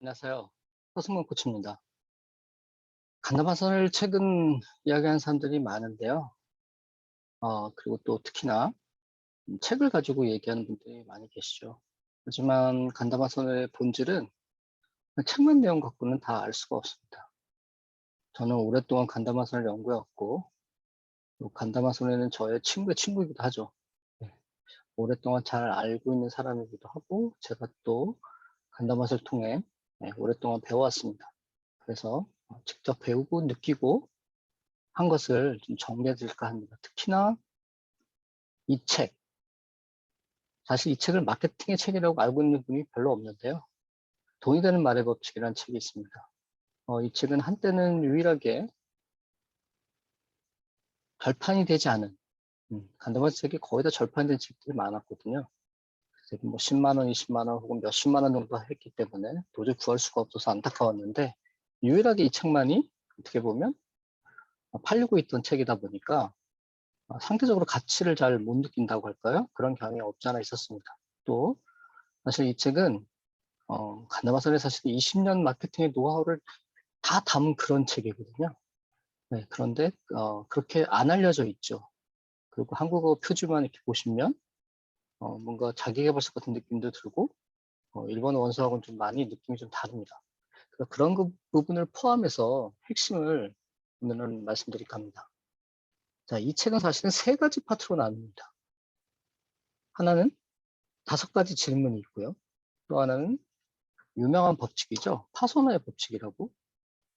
안녕하세요. 허승만 코치입니다. 간다마선을 최근 이야기하는 사람들이 많은데요. 어, 그리고 또 특히나 음, 책을 가지고 얘기하는 분들이 많이 계시죠. 하지만 간다마선의 본질은 그 책만 내용 갖고는 다 알 수가 없습니다. 저는 오랫동안 간다마선을 연구해왔고, 또 간다마선에는 저의 친구의 친구이기도 하죠. 네. 오랫동안 잘 알고 있는 사람이기도 하고, 제가 또 간다맛을 통해 네, 오랫동안 배워왔습니다. 그래서 어, 직접 배우고 느끼고 한 것을 좀 정리해 드릴까 합니다. 특히나 이 책. 사실 이 책을 마케팅의 책이라고 알고 있는 분이 별로 없는데요. 돈이 되는 말의 법칙이라는 책이 있습니다. 어, 이 책은 한때는 유일하게 절판이 되지 않은 음, 간다마 책이 거의 다 절판된 책들이 많았거든요. 뭐 10만 원, 20만 원 혹은 몇십만 원 정도 했기 때문에 도저히 구할 수가 없어서 안타까웠는데 유일하게 이 책만이 어떻게 보면 팔리고 있던 책이다 보니까 상대적으로 가치를 잘 못 느낀다고 할까요? 그런 경향이 없지 않아 있었습니다. 또 사실 이 책은 어, 간다마선의 사실 20년 마케팅의 노하우를 다 담은 그런 책이거든요. 네, 그런데 어, 그렇게 안 알려져 있죠. 그리고 한국어 표지만 이렇게 보시면 어, 뭔가 자기개발서 같은 느낌도 들고 어, 일본어 원서하고는 좀 많이 느낌이 좀 다릅니다. 그런 그 부분을 포함해서 핵심을 오늘은 말씀드릴까 합니다. 자, 이 책은 사실은 세 가지 파트로 나눕니다. 하나는 다섯 가지 질문이 있고요. 또 하나는 유명한 법칙이죠. 파소나의 법칙이라고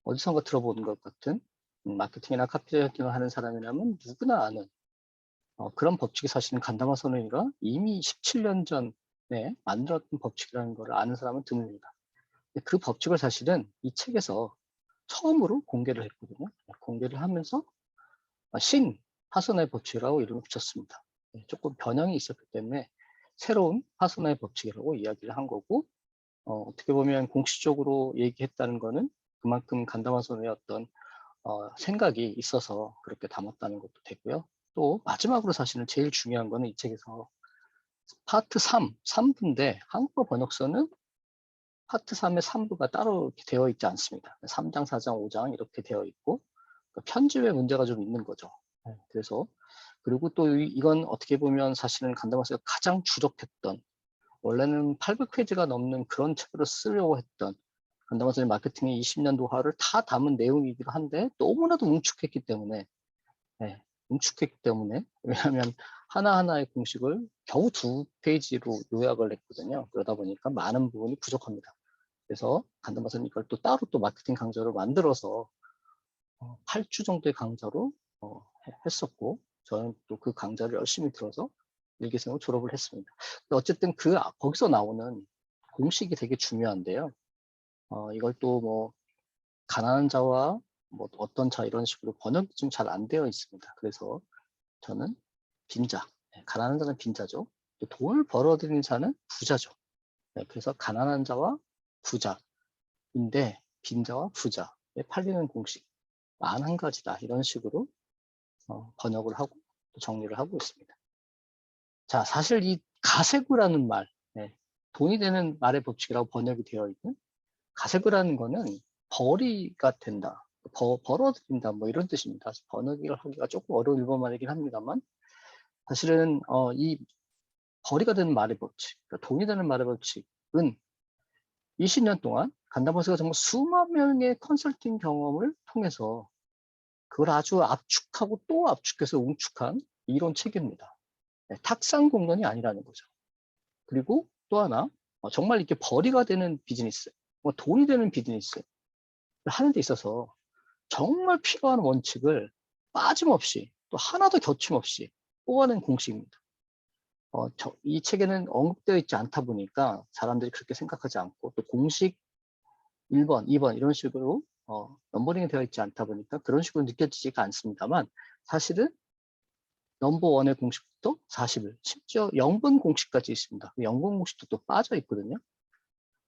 어디선가 들어보는 것 같은 음, 마케팅이나 카피라이팅을 하는 사람이라면 누구나 아는 어, 그런 법칙이 사실은 간다마 선언이가 이미 17년 전에 만들었던 법칙이라는 걸 아는 사람은 드뭅니다. 그 법칙을 사실은 이 책에서 처음으로 공개를 했거든요. 공개를 하면서 신 파선의 법칙이라고 이름을 붙였습니다. 네, 조금 변형이 있었기 때문에 새로운 파선의 법칙이라고 이야기를 한 거고 어, 떻게 보면 공식적으로 얘기했다는 거는 그만큼 간다마 선의 어떤 어, 생각이 있어서 그렇게 담았다는 것도 되고요. 또 마지막으로 사실은 제일 중요한 거는 이 책에서 파트 3, 3부인데 한국어 번역서는 파트 3의 3부가 따로 되어 있지 않습니다. 3장, 4장, 5장 이렇게 되어 있고 그러니까 편집에 문제가 좀 있는 거죠. 네, 그래서 그리고 또 이건 어떻게 보면 사실은 간다마스가 가장 주력했던 원래는 800페이지가 넘는 그런 책으로 쓰려고 했던 간다마스의 마케팅의 20년 도화를 다 담은 내용이기도 한데 너무나도 뭉축했기 때문에 네, 뭉축했기 때문에 왜냐하면 하나하나의 공식을 겨우 두 페이지로 요약을 했거든요. 그러다 보니까 많은 부분이 부족합니다. 그래서 간단마선 이걸 또 따로 또 마케팅 강좌를 만들어서 8주 어, 정도의 강좌로 어, 했었고 저는 또 그 강좌를 열심히 들어서 일기생을 졸업을 했습니다. 어쨌든 그 아, 거기서 나오는 공식이 되게 중요한데요. 어, 이걸 또 뭐 가난한 자와 뭐 어떤 자 이런 식으로 번역이 좀 잘 안 되어 있습니다. 그래서 저는 빈자, 네, 가난한 자는 빈자죠. 돈을 벌어들이는 자는 부자죠. 네, 그래서 가난한 자와 부자인데 빈자와 부자에 팔리는 공식 만 한 가지다 이런 식으로 어, 번역을 하고 정리를 하고 있습니다. 자, 사실 이 가세구라는 말, 네, 돈이 되는 말의 법칙이라고 번역이 되어 있는 가세구라는 거는 벌이가 된다. 버, 벌어들인다 뭐 이런 뜻입니다. 번역을 하기가 조금 어려운 일본말이긴 합니다만 사실은 어, 이 벌이가 되는 말의 법칙, 그러니까 돈이 되는 말의 법칙은 20년 동안 간다버스가 정말 수만 명의 컨설팅 경험을 통해서 그걸 아주 압축하고 또 압축해서 웅축한 이론 책입니다. 네, 탁상 공론이 아니라는 거죠. 그리고 또 하나 어, 정말 이렇게 벌이가 되는 비즈니스, 뭐 돈이 되는 비즈니스를 하는 데 있어서 정말 필요한 원칙을 빠짐없이 또 하나도 겨침없이 뽑아낸 공식입니다. 어, 저, 이 책에는 언급되어 있지 않다 보니까 사람들이 그렇게 생각하지 않고 또 공식 1번, 2번 이런 식으로 어, 넘버링이 되어 있지 않다 보니까 그런 식으로 느껴지지가 않습니다만 사실은 넘버 원의 공식부터 40일, 심지어 0번 공식까지 있습니다. 0번 공식도 또 빠져 있거든요.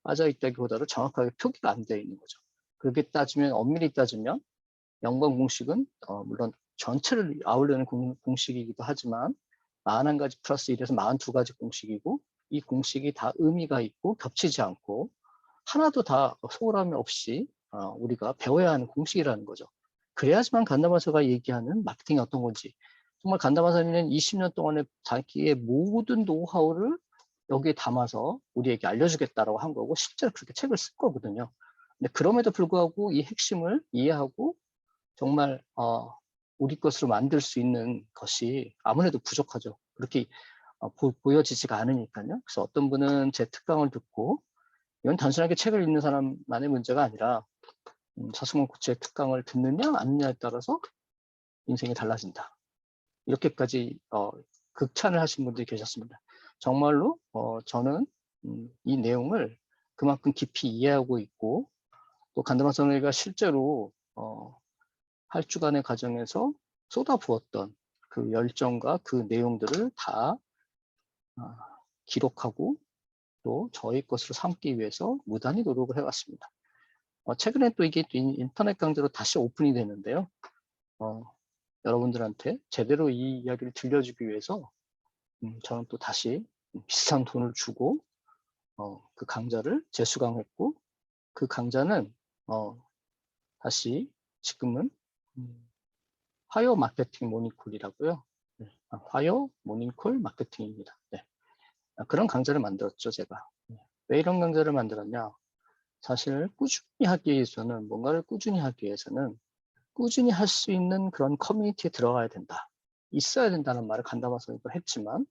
빠져 있다기보다도 정확하게 표기가 안 되어 있는 거죠. 그렇게 따지면 엄밀히 따지면 0번 공식은 어, 물론 전체를 아우르는 공, 공식이기도 하지만 41가지 플러스 1에서 42가지 공식이고 이 공식이 다 의미가 있고 겹치지 않고 하나도 다 소홀함이 없이 어, 우리가 배워야 하는 공식이라는 거죠. 그래야지만 간담화사가 얘기하는 마케팅이 어떤 건지 정말 간담화사는 20년 동안의 자기의 모든 노하우를 여기에 담아서 우리에게 알려주겠다라고 한 거고 실제로 그렇게 책을 쓸 거거든요. 근데 그럼에도 불구하고 이 핵심을 이해하고 정말 어, 우리 것으로 만들 수 있는 것이 아무래도 부족하죠. 그렇게 어, 보, 보여지지가 않으니까요. 그래서 어떤 분은 제 특강을 듣고 이건 단순하게 책을 읽는 사람만의 문제가 아니라 음, 서승원 코치의 특강을 듣느냐 안 듣느냐에 따라서 인생이 달라진다. 이렇게까지 어, 극찬을 하신 분들이 계셨습니다. 정말로 어, 저는 음, 이 내용을 그만큼 깊이 이해하고 있고 또 간다마 선생가 실제로 어, 8주간의 과정에서 쏟아부었던 그 열정과 그 내용들을 다 아, 기록하고 또 저희 것으로 삼기 위해서 무단히 노력을 해왔습니다. 어, 최근에 또 이게 또 인터넷 강좌로 다시 오픈이 되는데요. 어, 여러분들한테 제대로 이 이야기를 들려주기 위해서 음, 저는 또 다시 비싼 돈을 주고 어, 그 강좌를 재수강했고 그 강좌는 어, 다시 지금은 음, 화요 마케팅 모닝콜이라고요. 네, 아, 화요 모닝콜 마케팅입니다. 네. 아, 그런 강좌를 만들었죠, 제가. 네. 왜 이런 강좌를 만들었냐? 사실 꾸준히 하기 위해서는 뭔가를 꾸준히 하기 위해서는 꾸준히 할 수 있는 그런 커뮤니티에 들어가야 된다. 있어야 된다는 말을 간담화서 했지만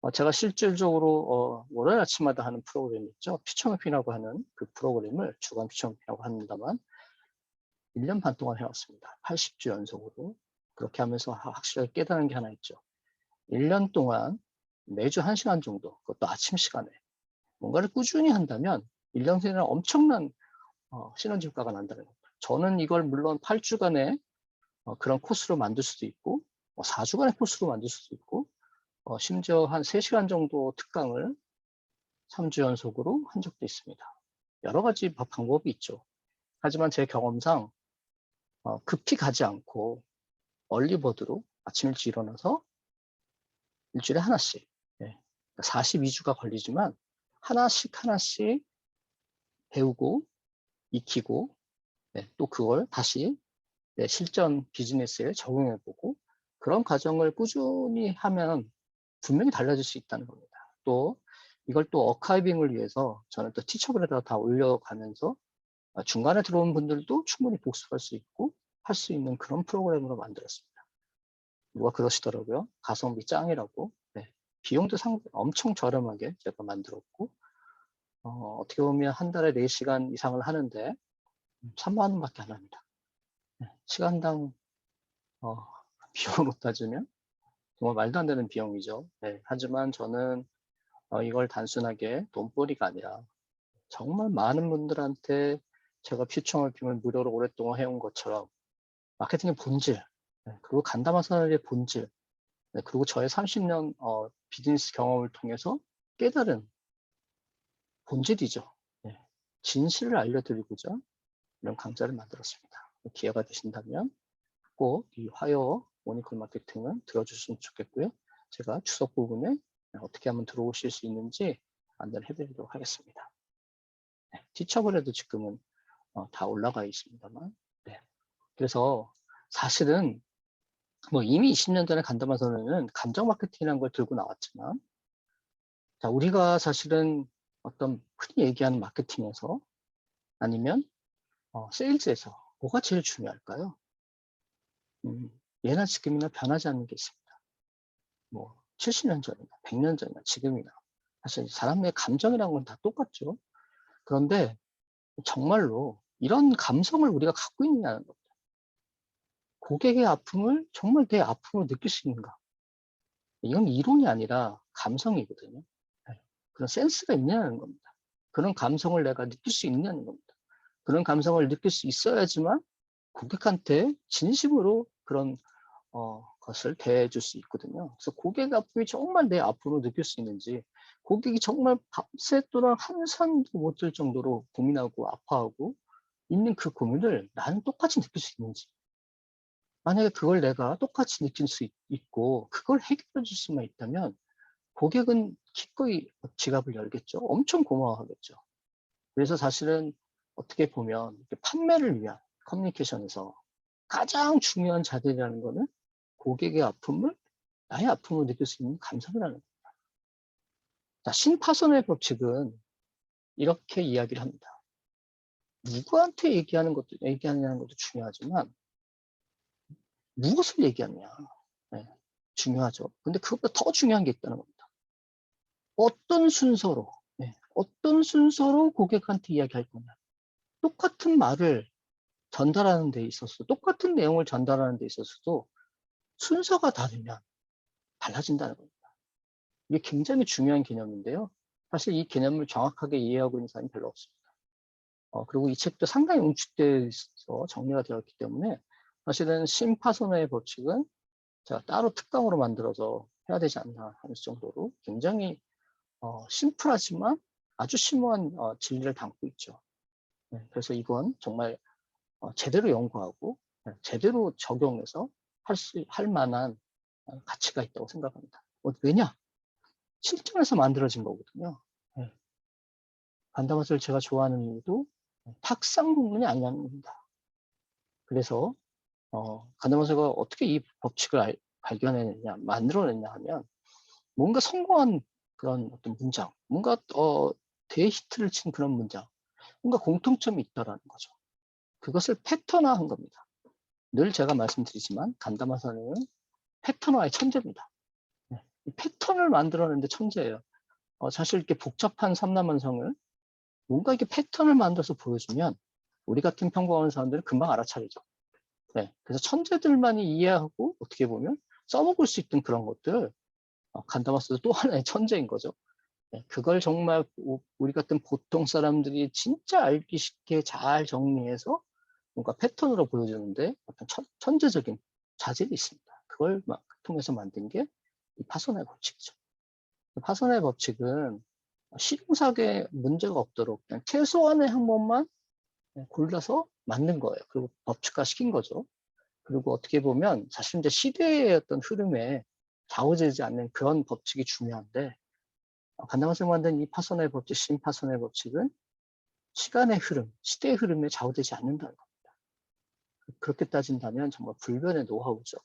어, 제가 실질적으로 어, 월요일 아침마다 하는 프로그램 있죠. 피청피라고 하는 그 프로그램을 주간 피청피라고 합니다만 1년 반 동안 해왔습니다. 80주 연속으로. 그렇게 하면서 확실하게 깨달은 게 하나 있죠. 1년 동안 매주 1시간 정도, 그것도 아침 시간에 뭔가를 꾸준히 한다면 1년 내에 엄청난 어, 시너지 효과가 난다는 겁니다. 저는 이걸 물론 8주간의 어, 그런 코스로 만들 수도 있고 뭐 4주간의 코스로 만들 수도 있고 어, 심지어 한 3시간 정도 특강을 3주 연속으로 한 적도 있습니다. 여러 가지 방법이 있죠. 하지만 제 경험상 어, 급히 가지 않고 얼리버드로 아침 일찍 일어나서 일주일에 하나씩 네, 42주가 걸리지만 하나씩 하나씩 배우고 익히고 네, 또 그걸 다시 네, 실전 비즈니스에 적용해보고 그런 과정을 꾸준히 하면 분명히 달라질 수 있다는 겁니다. 또 이걸 또 어카이빙을 위해서 저는 또 티처블에다가 다 올려가면서 아, 중간에 들어온 분들도 충분히 복습할 수 있고 할 수 있는 그런 프로그램으로 만들었습니다. 누가 그러시더라고요. 가성비 짱이라고. 네. 비용도 상 엄청 저렴하게 제가 만들었고 어, 떻게 보면 한 달에 4시간 이상을 하는데 3만 원밖에 안 합니다. 네. 시간당 어, 비용으로 따지면 정말 말도 안 되는 비용이죠. 네. 하지만 저는 어, 이걸 단순하게 돈벌이가 아니라 정말 많은 분들한테 제가 퓨청을 빔을 무료로 오랫동안 해온 것처럼 마케팅의 본질, 네, 그리고 간담화 산업의 본질, 네, 그리고 저의 30년 어, 비즈니스 경험을 통해서 깨달은 본질이죠. 네, 진실을 알려드리고자 이런 강좌를 만들었습니다. 기회가 되신다면 꼭 이 화요 모니콜 마케팅은 들어주시면 좋겠고요. 제가 추석 부분에 어떻게 하면 들어오실 수 있는지 안내를 해드리도록 하겠습니다. 네, 티처블에도 지금은 어, 다 올라가 있습니다만 네. 그래서 사실은 뭐 이미 20년 전에 간담화 선언은 감정 마케팅이라는 걸 들고 나왔지만 자 우리가 사실은 어떤 흔히 얘기하는 마케팅에서 아니면 어, 세일즈에서 뭐가 제일 중요할까요? 음, 예나 지금이나 변하지 않는 게 있습니다. 뭐 70년 전이나 100년 전이나 지금이나 사실 사람의 감정이라는 건 다 똑같죠. 그런데 정말로 이런 감성을 우리가 갖고 있느냐는 겁니다. 고객의 아픔을 정말 내 아픔으로 느낄 수 있는가? 이건 이론이 아니라 감성이거든요. 네. 그런 센스가 있냐는 겁니다. 그런 감성을 내가 느낄 수 있냐는 겁니다. 그런 감성을 느낄 수 있어야지만 고객한테 진심으로 그런 어, 것을 대해줄 수 있거든요. 그래서 고객 아픔이 정말 내 아픔으로 느낄 수 있는지, 고객이 정말 밤새도록 한산도 못 들 정도로 고민하고 아파하고 있는 그 고민을 나는 똑같이 느낄 수 있는지. 만약에 그걸 내가 똑같이 느낄 수 있, 고 그걸 해결해 줄 수만 있다면 고객은 기꺼이 지갑을 열겠죠. 엄청 고마워하겠죠. 그래서 사실은 어떻게 보면 판매를 위한 커뮤니케이션에서 가장 중요한 자질이라는 거는 고객의 아픔을 나의 아픔을 느낄 수 있는 감성이라는 겁니다. 자, 신파선의 법칙은 이렇게 이야기를 합니다. 누구한테 얘기하는 것도 얘기하느냐는 것도 중요하지만 무엇을 얘기하느냐 네, 중요하죠. 근데 그것보다 더 중요한 게 있다는 겁니다. 어떤 순서로 네, 어떤 순서로 고객한테 이야기할 거냐. 똑같은 말을 전달하는 데 있어서 똑같은 내용을 전달하는 데 있어서도 순서가 다르면 달라진다는 겁니다. 이게 굉장히 중요한 개념인데요. 사실 이 개념을 정확하게 이해하고 있는 사람이 별로 없습니다. 어, 그리고 이 책도 상당히 있어 정리가 되었기 때문에 사실은 심파선의 법칙은 제가 따로 특강으로 만들어서 해야 되지 않나 하는 정도로 굉장히 어, 심플하지만 아주 심오한 어, 진리를 담고 있죠. 네, 그래서 이건 정말 어, 제대로 연구하고 네, 제대로 적용해서 할 수, 할 만한 어, 가치가 있다고 생각합니다. 어, 왜냐? 실전에서 만들어진 거거든요. 네. 간다맛을 제가 좋아하는 이유도 탁상 공문이 아니라는 겁니다. 그래서 어, 간다맛을가 어떻게 이 법칙을 알, 발견해냈냐, 만들어냈냐 하면 뭔가 성공한 그런 어떤 문장, 뭔가 어, 대히트를 친 그런 문장, 뭔가 공통점이 있다라는 거죠. 그것을 패턴화한 겁니다. 늘 제가 말씀드리지만 간다마사는 패턴화의 천재입니다. 네. 패턴을 만들어내는데 천재예요. 어, 사실 이렇게 복잡한 삼남원성을 뭔가 이렇게 패턴을 만들어서 보여주면 우리 같은 평범한 사람들은 금방 알아차리죠. 네. 그래서 천재들만이 이해하고 어떻게 보면 써먹을 수 있던 그런 것들 어, 간다마스도 또 하나의 천재인 거죠. 네. 그걸 정말 우리 같은 보통 사람들이 진짜 알기 쉽게 잘 정리해서 뭔가 패턴으로 보여주는데 어떤 천, 천재적인 자질이 있습니다. 그걸 막 통해서 만든 게 이 파손의 법칙이죠. 파손의 법칙은 실용사에 문제가 없도록 그냥 최소한의 항목만 골라서 만든 거예요. 그리고 법칙화 시킨 거죠. 그리고 어떻게 보면 사실 이제 시대의 어떤 흐름에 좌우되지 않는 그런 법칙이 중요한데 간담화생 만든 이 파손의 법칙, 심파손의 법칙은 시간의 흐름, 시대의 흐름에 좌우되지 않는다는 겁니다. 그렇게 따진다면 정말 불변의 노하우죠.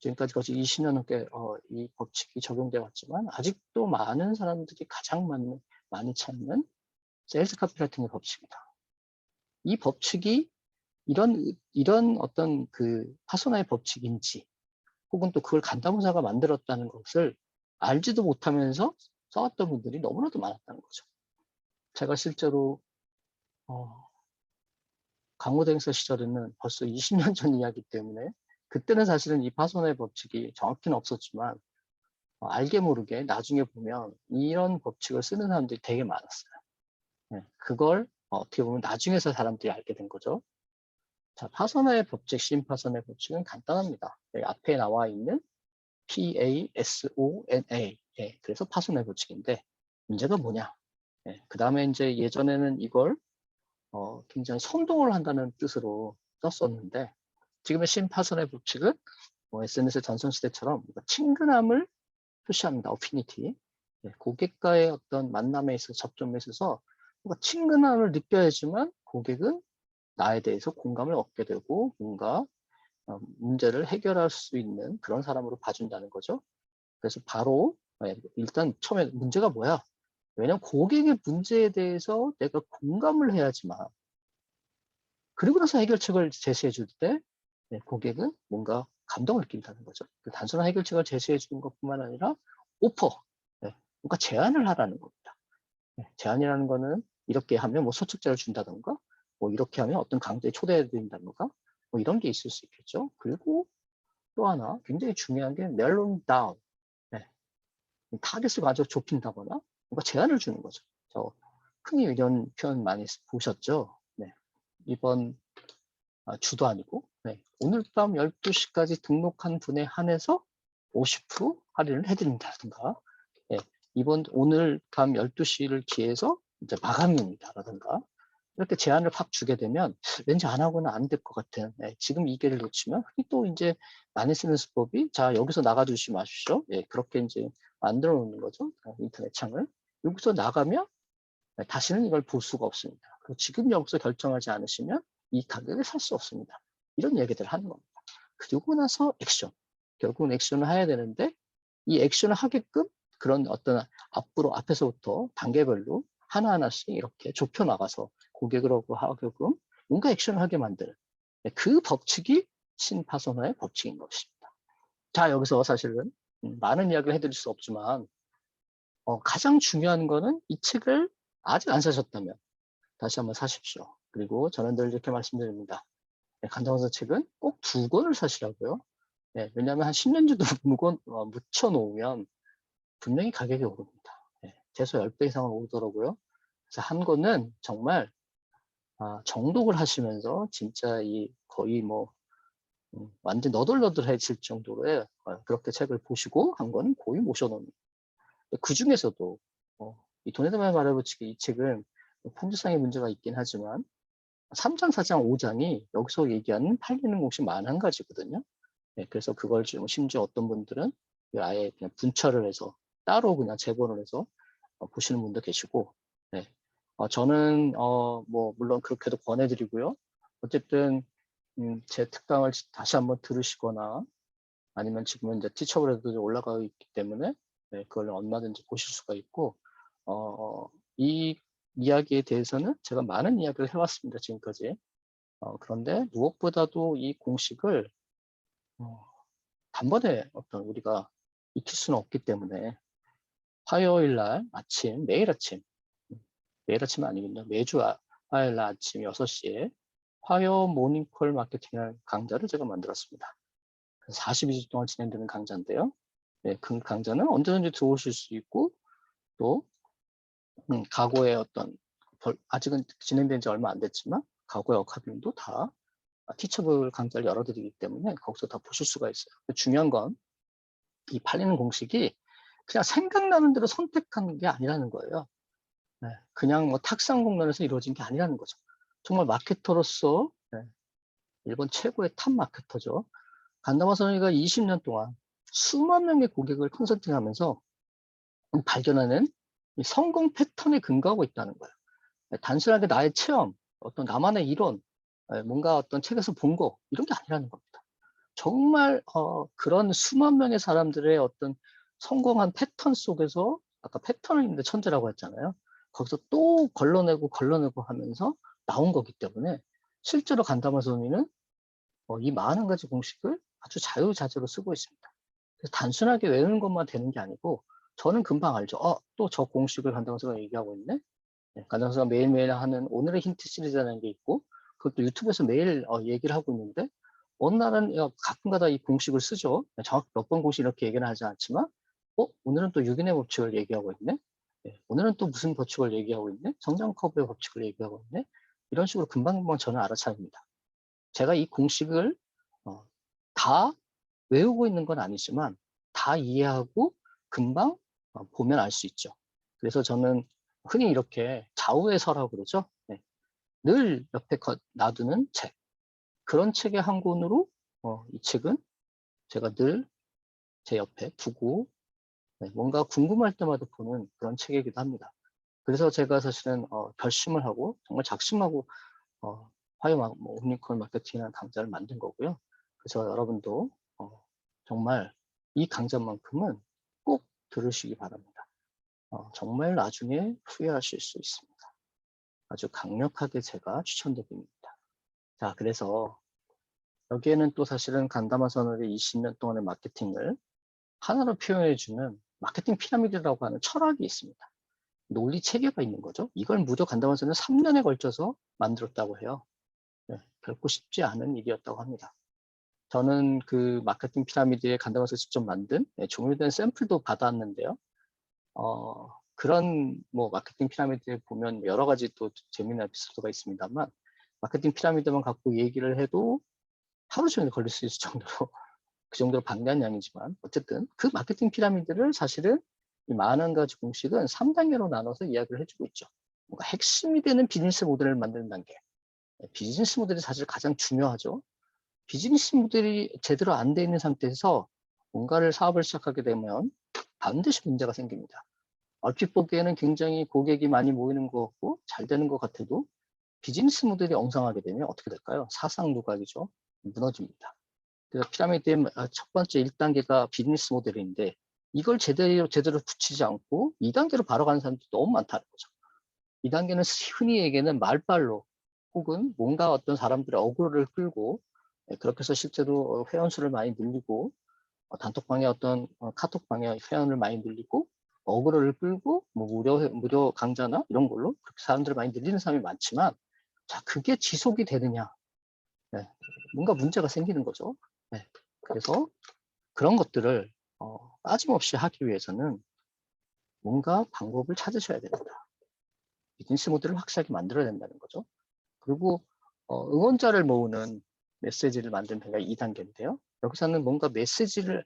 지금까지 거의 20년 넘게 어, 이 법칙이 적용돼 왔지만 아직도 많은 사람들이 가장 많은, 많이 찾는 세일즈 카피라이팅의 법칙이다. 이 법칙이 이런 이런 어떤 그 파소나의 법칙인지 혹은 또 그걸 간다무사가 만들었다는 것을 알지도 못하면서 써왔던 분들이 너무나도 많았다는 거죠. 제가 실제로 어, 강호대행사 시절에는 벌써 20년 전 이야기 때문에 그때는 사실은 이 파손의 법칙이 정확히는 없었지만 어, 알게 모르게 나중에 보면 이런 법칙을 쓰는 사람들이 되게 많았어요. 네, 그걸 어떻게 보면 나중에서 사람들이 알게 된 거죠. 자, 파손의 법칙, 심파손의 법칙은 간단합니다. 앞에 나와 있는 P-A-S-O-N-A. 예, 그래서 파손의 법칙인데 문제가 뭐냐? 예, 그 다음에 이제 예전에는 이걸 어, 굉장히 선동을 한다는 뜻으로 썼었는데 지금의 심파선의 법칙은 뭐 SNS 전성시대처럼 친근함을 표시합니다. 어피니티. 네, 고객과의 어떤 만남에 있어서 접점에 있어서 뭔가 친근함을 느껴야지만 고객은 나에 대해서 공감을 얻게 되고 뭔가 어, 문제를 해결할 수 있는 그런 사람으로 봐준다는 거죠. 그래서 바로 네, 일단 처음에 문제가 뭐야? 왜냐면 고객의 문제에 대해서 내가 공감을 해야지만 그리고 나서 해결책을 제시해 줄때 네, 고객은 뭔가 감동을 느낀다는 거죠. 그 단순한 해결책을 제시해 주는 것뿐만 아니라 오퍼, 네, 뭔가 제안을 하라는 겁니다. 네, 제안이라는 거는 이렇게 하면 뭐 소책자를 준다던가 뭐 이렇게 하면 어떤 강좌에 초대해 드린다던가 뭐 이런 게 있을 수 있겠죠. 그리고 또 하나 굉장히 중요한 게 멜론 다운 네. 타겟을 아주 좁힌다거나 뭔가 제안을 주는 거죠. 저 흔히 이런 표현 많이 보셨죠. 네. 이번 아, 주도 아니고 네. 오늘 밤 12시까지 등록한 분에 한해서 50% 할인을 해드린다든가 네. 이번 오늘 밤 12시를 기해서 이제 마감입니다라든가 이렇게 제안을 확 주게 되면 왠지 안 하고는 안 될 것 같은 네. 지금 이 기회를 놓치면 또 이제 많이 쓰는 수법이 자 여기서 나가주시 마십시오 예, 그렇게 이제 만들어 놓는 거죠 인터넷 창을 여기서 나가면 네, 다시는 이걸 볼 수가 없습니다. 지금 여기서 결정하지 않으시면 이 가격에 살 수 없습니다. 이런 얘기들을 하는 겁니다. 그리고 나서 액션. 결국은 액션을 해야 되는데 이 액션을 하게끔 그런 어떤 앞으로 앞에서부터 단계별로 하나하나씩 이렇게 좁혀 나가서 고객으로고 하게끔 뭔가 액션을 하게 만드는 네, 그 법칙이 신파선화의 법칙인 것입니다. 자 여기서 사실은 음, 많은 이야기를 해드릴 수 없지만 어, 가장 중요한 거는 이 책을 아직 안 사셨다면 다시 한번 사십시오. 그리고 저는 늘 이렇게 말씀드립니다. 네, 간다원서 책은 꼭 두 권을 사시라고요. 네, 왜냐하면 한 10년 정도 묵어, 어, 묻혀 놓으면 분명히 가격이 오릅니다. 네, 최소 10배 이상은 오르더라고요. 그래서 한 권은 정말 아, 정독을 하시면서 진짜 이 거의 뭐 음, 완전 너덜너덜해질 정도로의 어, 그렇게 책을 보시고 한 권은 거의 모셔놓는 그 중에서도 어, 이 돈에 대한 말해붙이기 이 책은 편집상의 문제가 있긴 하지만 3장, 4장, 5장이 여기서 얘기하는 팔리는 곳이 만한 가지거든요. 네, 그래서 그걸 지금 심지어 어떤 분들은 아예 그냥 분철을 해서 따로 그냥 재본을 해서 어, 보시는 분도 계시고, 네. 어, 저는 어, 뭐 물론 그렇게도 권해드리고요. 어쨌든 음, 제 특강을 다시 한번 들으시거나 아니면 지금은 이제 티처블에도 올라가고 있기 때문에 네, 그걸 얼마든지 보실 수가 있고 어, 이 이야기에 대해서는 제가 많은 이야기를 해왔습니다 지금까지. 어, 그런데 무엇보다도 이 공식을 어, 단번에 어떤 우리가 익힐 수는 없기 때문에 화요일 날 아침 매일 아침 매일 아침은 아니군요. 매주 아, 화요일 날 아침 6시에 화요 모닝콜 마케팅 강좌를 제가 만들었습니다. 42주 동안 진행되는 강좌인데요. 네, 그 강좌는 언제든지 들어오실 수 있고 또 음, 과거의 어떤 아직은 진행된 지 얼마 안 됐지만 과거의 어카빙도 다 티처블 강좌를 열어드리기 때문에 거기서 다 보실 수가 있어요. 중요한 건 이 팔리는 공식이 그냥 생각나는 대로 선택하는 게 아니라는 거예요. 네, 그냥 뭐 탁상 공론에서 이루어진 게 아니라는 거죠. 정말 마케터로서 네, 일본 최고의 탑 마케터죠. 간다마 선생이가 20년 동안 수만 명의 고객을 컨설팅하면서 발견하는 성공 패턴에 근거하고 있다는 거예요. 단순하게 나의 체험, 어떤 나만의 이론, 뭔가 어떤 책에서 본 거 이런 게 아니라는 겁니다. 정말 어, 그런 수만 명의 사람들의 어떤 성공한 패턴 속에서 아까 패턴을 있는데 천재라고 했잖아요. 거기서 또 걸러내고 걸러내고 하면서 나온 거기 때문에 실제로 간담화 소리는 어, 이 많은 가지 공식을 아주 자유자재로 쓰고 있습니다. 단순하게 외우는 것만 되는 게 아니고 저는 금방 알죠. 어, 또저 공식을 간담화가 얘기하고 있네. 네, 간담화가 매일매일 하는 오늘의 힌트 시리즈라는 게 있고 그것도 유튜브에서 매일 어, 얘기를 하고 있는데 어느 날은 가끔가다 이 공식을 쓰죠. 정확히 몇 번 공식 이렇게 얘기는 하지 않지만 어, 오늘은 또 유기의 법칙을 얘기하고 있네. 네, 오늘은 또 무슨 법칙을 얘기하고 있네. 성장 커브의 법칙을 얘기하고 있네. 이런 식으로 금방금방 저는 알아차립니다. 제가 이 공식을 어, 다 외우고 있는 건 아니지만 다 이해하고 금방 어, 보면 알 수 있죠. 그래서 저는 흔히 이렇게 좌우의 서라고 그러죠. 네. 늘 옆에 놔두는 책. 그런 책의 한 권으로 어, 이 책은 제가 늘 제 옆에 두고 네, 뭔가 궁금할 때마다 보는 그런 책이기도 합니다. 그래서 제가 사실은 어, 결심을 하고 정말 작심하고 어, 화요 뭐, 오니콘 마케팅이라는 강좌를 만든 거고요. 그래서 여러분도 어, 정말 이 강좌만큼은 꼭 들으시기 바랍니다. 어, 정말 나중에 후회하실 수 있습니다. 아주 강력하게 제가 추천드립니다. 자, 그래서 여기에는 또 사실은 간다마 선언의 20년 동안의 마케팅을 하나로 표현해주는 마케팅 피라미드라고 하는 철학이 있습니다. 논리 체계가 있는 거죠. 이걸 무려 간다마 선언은 3년에 걸쳐서 만들었다고 해요. 네, 결코 쉽지 않은 일이었다고 합니다. 저는 그 마케팅 피라미드에 간다마서 직접 만든 네, 종료된 샘플도 받았는데요. 어, 그런 뭐 마케팅 피라미드에 보면 여러 가지 또 재미난 에피소드가 있습니다만 마케팅 피라미드만 갖고 얘기를 해도 하루 종일 걸릴 수 있을 정도로 그 정도로 방대한 양이지만 어쨌든 그 마케팅 피라미드를 사실은 이 많은 가지 공식은 3단계로 나눠서 이야기를 해주고 있죠. 뭔가 핵심이 되는 비즈니스 모델을 만드는 단계. 네, 비즈니스 모델이 사실 가장 중요하죠. 비즈니스 모델이 제대로 안 돼 있는 상태에서 뭔가를 사업을 시작하게 되면 반드시 문제가 생깁니다. 얼핏 보기에는 굉장히 고객이 많이 모이는 것 같고 잘 되는 것 같아도 비즈니스 모델이 엉성하게 되면 어떻게 될까요? 사상 누각이죠. 무너집니다. 그래서 피라미드의 아, 첫 번째 1단계가 비즈니스 모델인데 이걸 제대로 제대로 붙이지 않고 2단계로 바로 가는 사람들이 너무 많다는 거죠. 2단계는 흔히 얘기하는 말발로 혹은 뭔가 어떤 사람들의 어그로를 끌고 예, 그렇게 해서 실제로 회원 수를 많이 늘리고 어, 단톡방에 어떤 어, 카톡방에 회원을 많이 늘리고 어그로를 끌고 뭐 무료 회- 무료 강좌나 이런 걸로 그렇게 사람들을 많이 늘리는 사람이 많지만 자 그게 지속이 되느냐 네, 뭔가 문제가 생기는 거죠. 네, 그래서 그런 것들을 어, 빠짐없이 하기 위해서는 뭔가 방법을 찾으셔야 됩니다. 비즈니스 모델을 확실하게 만들어야 된다는 거죠. 그리고 어, 응원자를 모으는 메시지를 만드는 데가 2단계인데요. 여기서는 뭔가 메시지를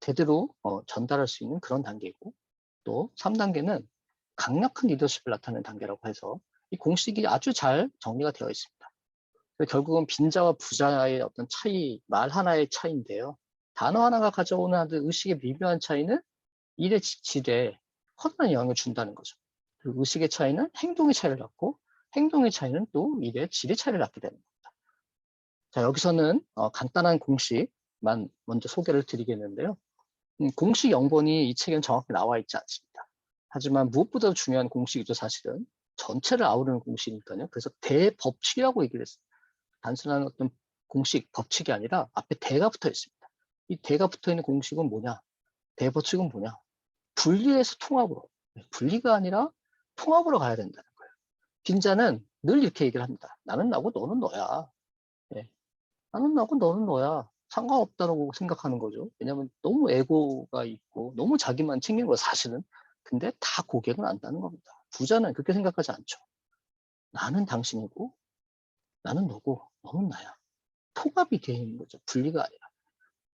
제대로 어, 전달할 수 있는 그런 단계이고 또 3단계는 강력한 리더십을 나타내는 단계라고 해서 이 공식이 아주 잘 정리가 되어 있습니다. 결국은 빈자와 부자의 어떤 차이, 말 하나의 차이인데요. 단어 하나가 가져오는 의식의 미묘한 차이는 일의 지- 질에 커다란 영향을 준다는 거죠. 그리고 의식의 차이는 행동의 차이를 낳고 행동의 차이는 또 일의 질의 차이를 낳게 되는 겁니다. 자, 여기서는 어, 간단한 공식만 먼저 소개를 드리겠는데요. 음, 공식 영번이 이 책에는 정확히 나와 있지 않습니다. 하지만 무엇보다 중요한 공식이죠, 사실은. 전체를 아우르는 공식이니까요. 그래서 대법칙이라고 얘기를 했어요. 단순한 어떤 공식, 법칙이 아니라 앞에 대가 붙어 있습니다. 이 대가 붙어 있는 공식은 뭐냐? 대법칙은 뭐냐? 분리해서 통합으로. 네, 분리가 아니라 통합으로 가야 된다는 거예요. 빈자는 늘 이렇게 얘기를 합니다. 나는 나고 너는 너야. 예. 나는 나고 너는 너야. 상관없다고 생각하는 거죠. 왜냐하면 너무 에고가 있고 너무 자기만 챙기는 거 사실은. 근데 다 고객은 안다는 겁니다. 부자는 그렇게 생각하지 않죠. 나는 당신이고 나는 너고 너는 나야. 통합이 되어 있는 거죠. 분리가 아니라.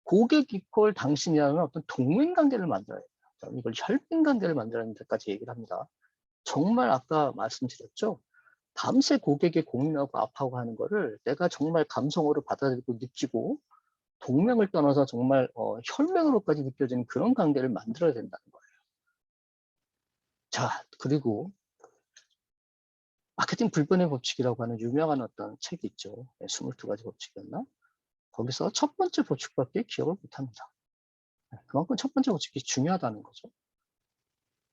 고객 이퀄 당신이라는 어떤 동맹 관계를 만들어야 돼요. 이걸 혈맹 관계를 만들어야 데까지 얘기를 합니다. 정말 아까 말씀드렸죠. 밤새 고객이 고민하고 아파하고 하는 거를 내가 정말 감성으로 받아들이고 느끼고 동맹을 떠나서 정말 어, 혈맹으로까지 느껴지는 그런 관계를 만들어야 된다는 거예요. 자, 그리고 마케팅 불변의 법칙이라고 하는 유명한 어떤 책이 있죠. 네, 22가지 법칙이었나? 거기서 첫 번째 법칙밖에 기억을 못합니다. 네, 그만큼 첫 번째 법칙이 중요하다는 거죠.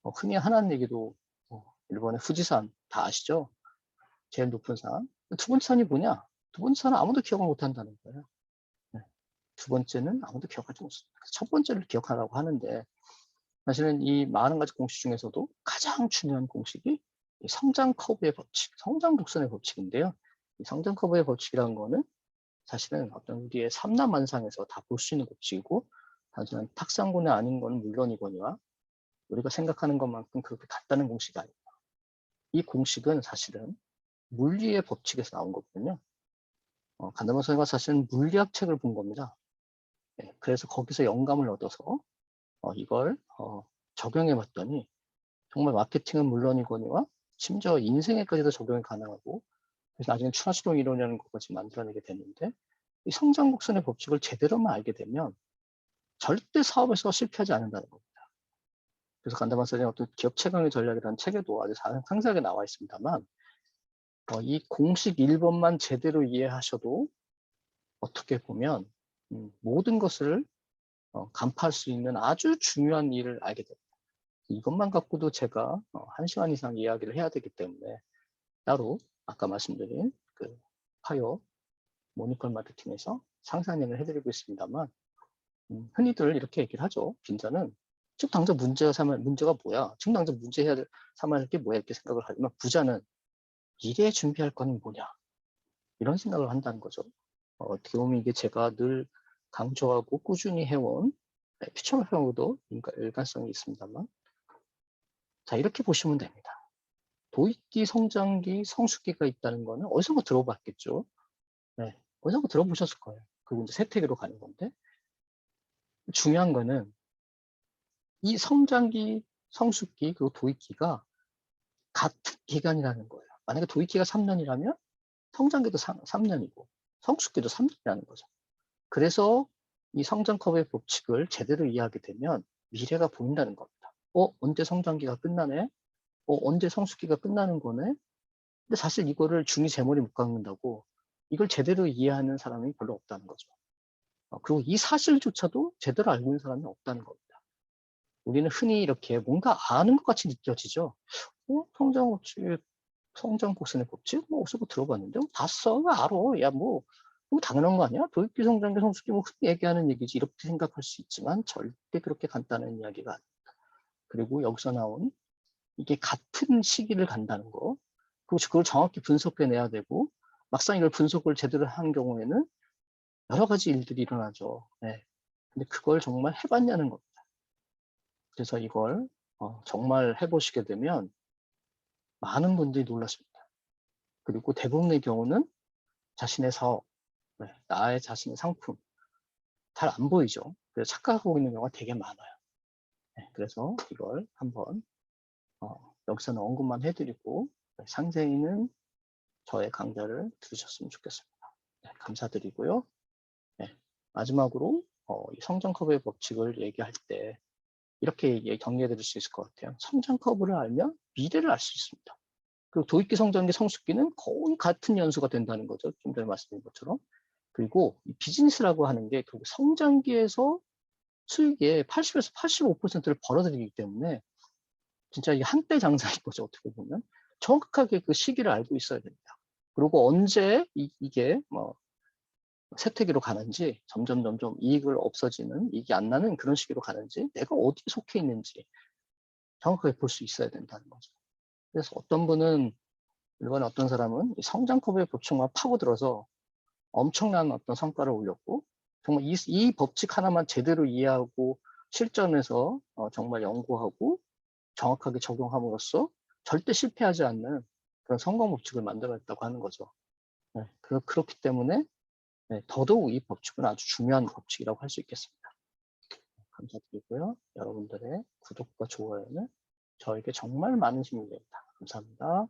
어, 흔히 하는 얘기도 어, 일본의 후지산 다 아시죠? 제일 높은 산. 두 번째 산이 뭐냐? 두 번째 산은 아무도 기억을 못한다는 거예요. 네. 두 번째는 아무도 기억하지 못합니다. 첫 번째를 기억하라고 하는데 사실은 이 많은 가지 공식 중에서도 가장 중요한 공식이 이 성장 커브의 법칙, 성장 곡선의 법칙인데요. 이 성장 커브의 법칙이라는 거는 사실은 어떤 우리의 삼남만상에서 다 볼 수 있는 법칙이고 단순한 탁상고는 아닌 건 물론이거니와 우리가 생각하는 것만큼 그렇게 같다는 공식이 아닙니다. 이 공식은 사실은 물리의 법칙에서 나온 거거든요. 어, 간다만 선생님가 사실은 물리학 책을 본 겁니다. 예, 그래서 거기서 영감을 얻어서 어, 이걸 어, 적용해 봤더니 정말 마케팅은 물론이거니와 심지어 인생에까지도 적용이 가능하고 그래서 나중에 추가수동 이론이라는 것까지 만들어내게 되는데 이 성장 곡선의 법칙을 제대로만 알게 되면 절대 사업에서 실패하지 않는다는 겁니다. 그래서 간다만 선생님 어떤 기업 최강의 전략이라는 책에도 아주 상- 상세하게 나와 있습니다만 어, 이 공식 1번만 제대로 이해하셔도 어떻게 보면 음, 모든 것을 어, 간파할 수 있는 아주 중요한 일을 알게 됩니다. 이것만 갖고도 제가 어, 한 시간 이상 이야기를 해야 되기 때문에 따로 아까 말씀드린 그 파이어 모니컬 마케팅에서 상상력을 해드리고 있습니다만 음, 흔히들 이렇게 얘기를 하죠. 빈자는 지금 당장 문제가 삼을 문제가 뭐야? 지금 당장 문제 해야 될 삼아야 할 게 뭐야? 이렇게 생각을 하지만 부자는 미래에 준비할 건 뭐냐? 이런 생각을 한다는 거죠. 어, 어떻게 보면 이게 제가 늘 강조하고 꾸준히 해온 피처형으로도 일관성이 있습니다만 자 이렇게 보시면 됩니다. 도입기, 성장기, 성숙기가 있다는 거는 어디선가 들어봤겠죠. 네, 어디선가 들어보셨을 거예요. 그리고 이제 세태기로 가는 건데 중요한 거는 이 성장기, 성숙기, 그리고 도입기가 같은 기간이라는 거예요. 만약에 도입기가 3년이라면 성장기도 3, 3년이고 성숙기도 3년이라는 거죠. 그래서 이 성장 커브의 법칙을 제대로 이해하게 되면 미래가 보인다는 겁니다. 어, 언제 성장기가 끝나네? 어, 언제 성숙기가 끝나는 거네? 근데 사실 이거를 중이 제 머리 못 깎는다고 이걸 제대로 이해하는 사람이 별로 없다는 거죠. 어, 그리고 이 사실조차도 제대로 알고 있는 사람이 없다는 겁니다. 우리는 흔히 이렇게 뭔가 아는 것 같이 느껴지죠. 어, 성장 법칙, 성장 곡선의 법칙? 뭐 어디서 뭐 들어봤는데? 어, 봤어? 알아. 야, 뭐, 뭐 당연한 거 아니야? 도입기 성장기 성숙기 뭐 얘기하는 얘기지. 이렇게 생각할 수 있지만 절대 그렇게 간단한 이야기가 아닙니다. 그리고 여기서 나온 이게 같은 시기를 간다는 거. 그리고 그걸 정확히 분석해내야 되고 막상 이걸 분석을 제대로 한 경우에는 여러 가지 일들이 일어나죠. 네. 근데 그걸 정말 해봤냐는 겁니다. 그래서 이걸 어, 정말 해보시게 되면 많은 분들이 놀라십니다. 그리고 대부분의 경우는 자신의 사업, 네, 나의 자신의 상품 잘 안 보이죠. 그래서 착각하고 있는 경우가 되게 많아요. 네, 그래서 이걸 한번 어, 여기서는 언급만 해드리고 네, 상세히는 저의 강좌를 들으셨으면 좋겠습니다. 네, 감사드리고요. 네, 마지막으로 어, 이 성장 커브의 법칙을 얘기할 때 이렇게 정리해 드릴 수 있을 것 같아요. 성장 커브를 알면 미래를 알 수 있습니다. 그리고 도입기 성장기 성숙기는 거의 같은 연수가 된다는 거죠. 좀 전에 말씀드린 것처럼. 그리고 이 비즈니스라고 하는 게 결국 성장기에서 수익의 80에서 85%를 벌어들이기 때문에 진짜 이 한때 장사인 거죠. 어떻게 보면. 정확하게 그 시기를 알고 있어야 됩니다. 그리고 언제 이, 이게 뭐 세태기로 가는지 점점 점점 이익을 없어지는 이익이 안 나는 그런 시기로 가는지 내가 어디에 속해 있는지 정확하게 볼 수 있어야 된다는 거죠. 그래서 어떤 분은 일본의 어떤 사람은 이 성장 커브의 보충만 파고들어서 엄청난 어떤 성과를 올렸고 정말 이, 이 법칙 하나만 제대로 이해하고 실전에서 어, 정말 연구하고 정확하게 적용함으로써 절대 실패하지 않는 그런 성공 법칙을 만들어냈다고 하는 거죠. 네, 그, 그렇기 때문에 네, 더더욱 이 법칙은 아주 중요한 법칙이라고 할 수 있겠습니다. 감사드리고요. 여러분들의 구독과 좋아요는 저에게 정말 많은 힘이 됩니다. 감사합니다.